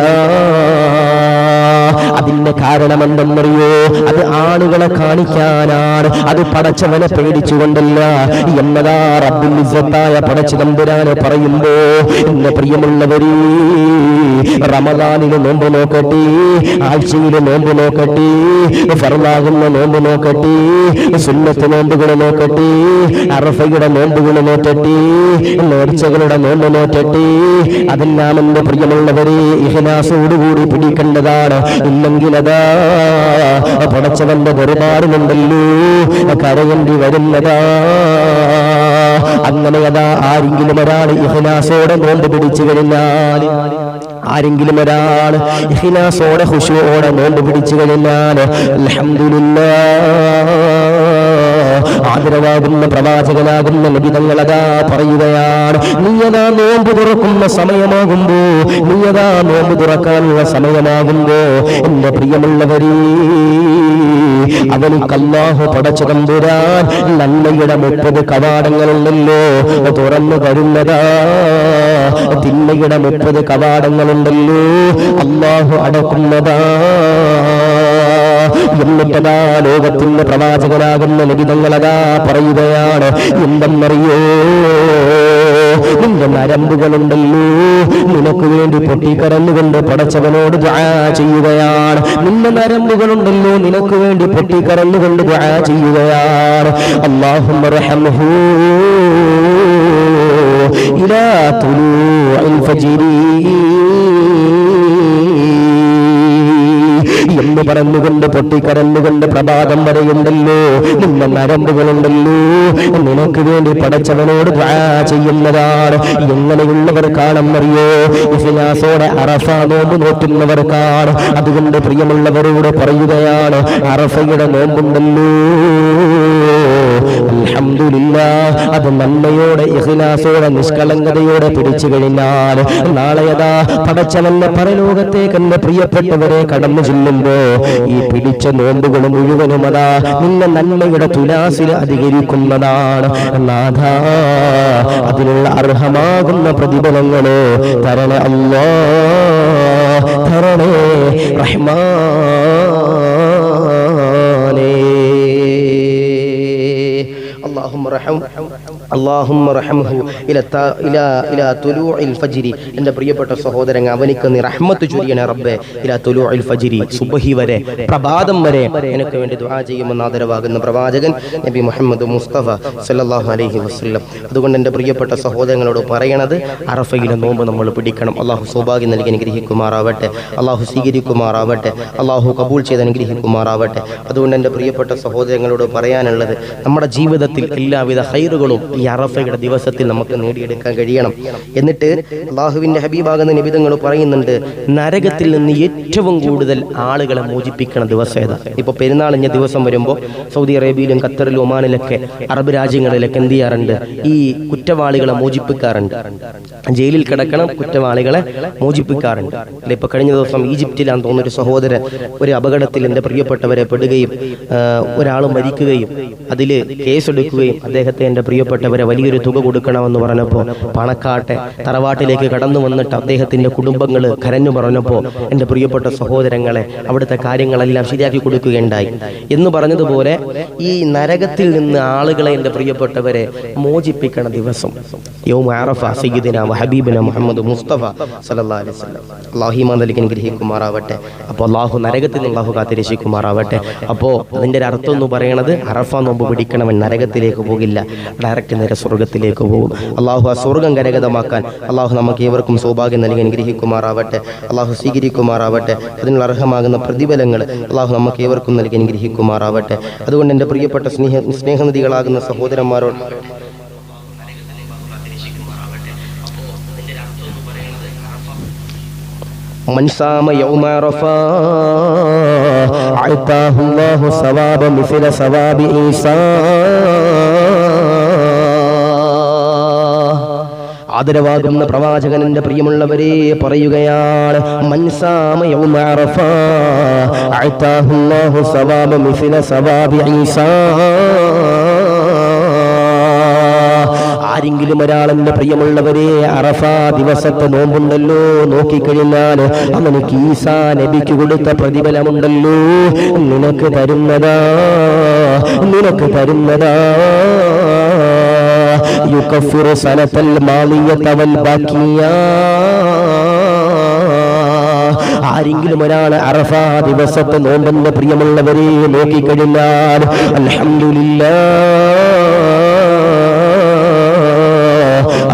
അതിന്റെ കാരണം എന്തെന്നറിയോ അത് ആളുകളെ കാണിക്കാനാണ്. അത് പടച്ചവനെ പേടിച്ചുകൊണ്ടല്ല. എന്നതാ റബ്ബുൽ ഇസ്സത്തായ പടച്ചു തമ്പുരാനെ പറയുമ്പോ എന്റെ പ്രിയമുള്ളവരീ റമദാനിന് നോമ്പ് നോക്കട്ടെ ആഴ്ചയിലെ നോമ്പ് നോക്കട്ടെ ഫർലാകുന്ന നോമ്പ് നോക്കട്ടെ സുന്നത്ത് നോമ്പുകൾ നോക്കട്ടെ അറഫയുടെ നോമ്പുകൾ നോക്കട്ടെ നേർച്ചകളുടെ നോമ്പ് നോക്കട്ടെ. അതെല്ലാം എന്റെ പ്രിയമുള്ളവരെ ഇഹനാസോടുകൂടി പിടിക്കേണ്ടതാണ്. ഇല്ലെങ്കിൽ അതാ പടച്ചവന്റെ പെരുമാറുന്നുണ്ടല്ലോ കരയേണ്ടി വരുന്നതാ. അങ്ങനെ അതാ ആരെങ്കിലും ഒരാൾ ഇഹനാസോടെ നോമ്പ് പിടിച്ചു കഴിഞ്ഞാൽ ആരെങ്കിലും ഒരാൾ ഇഹ്ലാസോടെ ഹുഷുവോടെ നോമ്പ് പിടിച്ചു കഴിഞ്ഞാൽ അൽഹംദുലില്ലാ. ആദരവാകുന്ന പ്രവാചകനാകുന്ന ലഭിതങ്ങളതാ പറയുകയാണ്. നീയതാ നോമ്പ് തുറക്കുന്ന സമയമാകുമ്പോ നീയതാ നോമ്പ് തുറക്കാനുള്ള സമയമാകുമ്പോ എന്റെ പ്രിയമുള്ളവരീ അവനിക്ക് അല്ലാഹു പടച്ചു തമ്പുരാൻ നന്മയുടെ മുപ്പത് കവാടങ്ങളുണ്ടല്ലോ തുറന്നു വരുന്നതാ തിന്മയുടെ മുപ്പത് കവാടങ്ങളുണ്ടല്ലോ അല്ലാഹു അടക്കുന്നതാ. എന്നിട്ടതാ ലോകത്തിന്റെ പ്രവാചകനാകുന്ന ലഭിതങ്ങളതാ പറയുകയാണ്. എന്തെന്നറിയോ? നിന്റെ നരമ്പുകളുണ്ടല്ലോ. നിനക്ക് വേണ്ടി പൊട്ടിക്കരന്നുകൊണ്ട് പടച്ചവനോട് ചെയ്യുകയാണ്. നിന്റെ നരമ്പുകളുണ്ടല്ലോ. നിനക്ക് വേണ്ടി പൊട്ടിക്കരന്നുകൊണ്ട് ചെയ്യുകയാണ്. റഹ്മഹു ഇലാ തുലൂഇൽ ഫജ്രി എന്ന് പറഞ്ഞുകൊണ്ട് പൊട്ടിക്കരന്നുകൊണ്ട് പ്രഭാതം വരെയുണ്ടല്ലോ. നിന്റെ നരമ്പുകളുണ്ടല്ലോ. നിനക്ക് വേണ്ടി പടച്ചവനോട് ചെയ്യുന്നതാണ്. ചെയ്യുന്നതാണ് എങ്ങനെയുള്ളവർക്കാണെന്നറിയോ ഇഫിലാസോടെ അറഫ നോമ്പ് നോക്കുന്നവർക്കാണ് അതുകൊണ്ട് പ്രിയമുള്ളവരോട് പറയുകയാണ് അറഫയുടെ നോമ്പുണ്ടല്ലോ. കഴിയില്ല അത് നന്മയോടെ ഇഖ്ലാസോടെ നിഷ്കളങ്കതയോടെ പിടിച്ചു കഴിഞ്ഞാൽ നാളെ അതാ പടച്ചവന്റെ പരലോകത്തേക്ക് എന്റെ പ്രിയപ്പെട്ടവരെ കടന്നു ചെല്ലുമ്പോ ഈ പിടിച്ച നോമ്പുകൾ മുഴുവനും അതാ നിന്നെ നന്മയുടെ തുലാസിൽ അധികരിക്കുന്നതാണ്. നാഥ അതിനുള്ള അർഹമാകുന്ന പ്രതിഫലങ്ങളോ തരണേ അല്ലോ തരണേ റഹ്മാനേ എന്റെ പ്രിയപ്പെട്ട സഹോദരൻ അവനിക്ക് നീ റഹ്മത്ത് ചൊരിയണേ റബ്ബേ. ഇലാ തുലൂഇൽ ഫജ്രി സുബ്ഹി വരെ പ്രഭാതം വരെ എനിക്ക് വേണ്ടി ദുആ ചെയ്യുമെന്ന് ആദരവാകുന്ന പ്രവാചകൻ നബി മുഹമ്മദ് മുസ്തഫ സല്ലല്ലാഹു അലൈഹി വസല്ലം. അതുകൊണ്ട് എന്റെ പ്രിയപ്പെട്ട സഹോദരങ്ങളോട് പറയണത് അറഫയിലെ നോമ്പ് നമ്മൾ പിടിക്കണം. അള്ളാഹു സൗഭാഗ്യം നൽകി അനുഗ്രഹിക്കുമാറാവട്ടെ. അള്ളാഹു സ്വീകരിക്കുമാറാവട്ടെ. അള്ളാഹു കബൂൾ ചെയ്ത് അനുഗ്രഹിക്കുമാറാവട്ടെ. അതുകൊണ്ട് എന്റെ പ്രിയപ്പെട്ട സഹോദരങ്ങളോട് പറയാനുള്ളത് നമ്മുടെ ജീവിതത്തിൽ എല്ലാവിധ ഹൈറുകളും അറഫയുടെ ദിവസത്തിൽ നമുക്ക് നേടിയെടുക്കാൻ കഴിയണം. എന്നിട്ട് അള്ളാഹുവിന്റെ ഹബീബാകുന്ന നിബിധങ്ങൾ പറയുന്നുണ്ട് നരകത്തിൽ നിന്ന് ഏറ്റവും കൂടുതൽ ആളുകളെ മോചിപ്പിക്കണ ദിവസം ഏതാ? ഇപ്പോൾ പെരുന്നാളിഞ്ഞ ദിവസം വരുമ്പോൾ സൗദി അറേബ്യയിലും ഖത്തറിലും ഒമാനിലൊക്കെ അറബ് രാജ്യങ്ങളിലൊക്കെ എന്ത് ചെയ്യാറുണ്ട്? ഈ കുറ്റവാളികളെ മോചിപ്പിക്കാറുണ്ട്. ജയിലിൽ കിടക്കണം കുറ്റവാളികളെ മോചിപ്പിക്കാറുണ്ട്. അല്ലെ? ഇപ്പൊ കഴിഞ്ഞ ദിവസം ഈജിപ്തിലാന്ന് തോന്നുന്ന ഒരു സഹോദരൻ ഒരു അപകടത്തിൽ എന്റെ പ്രിയപ്പെട്ടവരെ പെടുകയും ഒരാൾ മരിക്കുകയും അതിൽ കേസെടുക്കുകയും അദ്ദേഹത്തെ എന്റെ പ്രിയപ്പെട്ടവരെ വലിയൊരു തുക കൊടുക്കണമെന്ന് പറഞ്ഞപ്പോൾ പണക്കാട്ടെ തറവാട്ടിലേക്ക് കടന്നു വന്നിട്ട് അദ്ദേഹത്തിന്റെ കുടുംബങ്ങൾ കരഞ്ഞു പറഞ്ഞപ്പോൾ എന്റെ പ്രിയപ്പെട്ട സഹോദരങ്ങളെ അവിടുത്തെ കാര്യങ്ങളെല്ലാം ശരിയാക്കി കൊടുക്കുകയുണ്ടായി. എന്ന് പറഞ്ഞതുപോലെ ഈ നരകത്തിൽ നിന്ന് ആളുകളെ എന്റെ പ്രിയപ്പെട്ടവരെ മോചിപ്പിക്കണ ദിവസം. യൗമ അറഫ സയ്യിദിന ഹബീബിന മുഹമ്മദ് മുസ്തഫ നൽകി അനുഗ്രഹിക്കുമാറാവട്ടെ. അപ്പോൾ അള്ളാഹു നരകത്തിൽ നിന്ന് അള്ളാഹു കാത്തിരക്ഷിക്കുമാറാവട്ടെ. അപ്പോൾ അതിന്റെ ഒരു അർത്ഥം എന്ന് പറയണത് അറഫ നോമ്പ് പിടിക്കണവൻ നരകത്തിലേക്ക് പോകില്ല. ഡയറക്റ്റ് നേരെ സ്വർഗത്തിലേക്ക് പോകും അള്ളാഹു ആ സ്വർഗം കരഗതമാക്കാൻ അള്ളാഹു നമുക്ക് ഏവർക്കും സൗഭാഗ്യം നൽകി അനുഗ്രഹിക്കുമാറാവട്ടെ അള്ളാഹു സ്വീകരിക്കുമാറാവട്ടെ അതിനുള്ള അർഹമാകുന്ന പ്രതിഫലങ്ങൾ അള്ളാഹു നമുക്ക് ഏവർക്കും നൽകി അനുഗ്രഹിക്കുമാറാവട്ടെ അതുകൊണ്ട് എൻ്റെ പ്രിയപ്പെട്ട സ്നേഹ സ്നേഹനിധികളാകുന്ന സഹോദരന്മാരോട് من صام يوم عرفة أعطاه الله ثواب مثل ثواب عيسى ആദരവാകുന്ന പ്രവാചകനന്റെ പ്രിയമുള്ളവരെ പറയുകയാണ് ആരെങ്കിലും ഒരാളെന്റെ പ്രിയമുള്ളവരെ അറഫ ദിവസത്തെ നോമ്പുണ്ടല്ലോ നോക്കിക്കഴിഞ്ഞാൽ അവനക്ക് ഈസാ നബിക്ക് കൊടുത്ത പ്രതിഫലമുണ്ടല്ലോ. നിനക്ക് തരുന്നതാ നിനക്ക് തരുന്നതാ. ബാക്കിയാ ആരെങ്കിലും ഒരാൾ അറഫ ദിവസത്തെ നോമ്പെന്ന് പ്രിയമുള്ളവരെ നോക്കിക്കഴിഞ്ഞാൽ അലഹമില്ല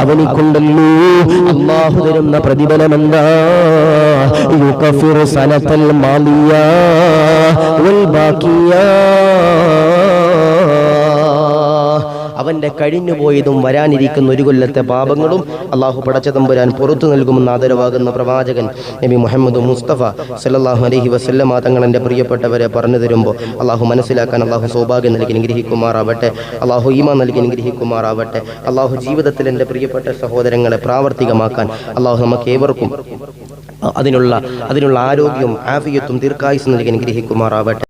അവനിക്കുണ്ടല്ലോ അള്ളാഹു തരുന്ന പ്രതിഫലം ബാക്കിയാ അവന്റെ കഴിഞ്ഞുപോയതും വരാനിരിക്കുന്ന ഒരു കൊല്ലത്തെ പാപങ്ങളും അള്ളാഹു പടച്ചതമ്പുരാൻ പുറത്തു നൽകുമെന്ന് ആദരവാകുന്ന പ്രവാചകൻ നബി മുഹമ്മദ് മുസ്തഫ സല്ലല്ലാഹു അലഹി വസല്ലമ തങ്ങൾ എന്റെ പ്രിയപ്പെട്ടവരെ പറഞ്ഞു തരുമ്പോൾ അള്ളാഹു മനസ്സിലാക്കാൻ അള്ളാഹു സൗഭാഗ്യം നൽകി അനുഗ്രഹിക്കുമാറാവട്ടെ. അള്ളാഹു ഈമ നൽകി അനുഗ്രഹിക്കുമാറാവട്ടെ. അള്ളാഹു ജീവിതത്തിൽ എന്റെ പ്രിയപ്പെട്ട സഹോദരങ്ങളെ പ്രാവർത്തികമാക്കാൻ അള്ളാഹു നമുക്ക് ഏവർക്കും അതിനുള്ള അതിനുള്ള ആരോഗ്യവും ആഫിയത്തും ദീർഘായുസ് നൽകി അനുഗ്രഹിക്കുമാറാവട്ടെ.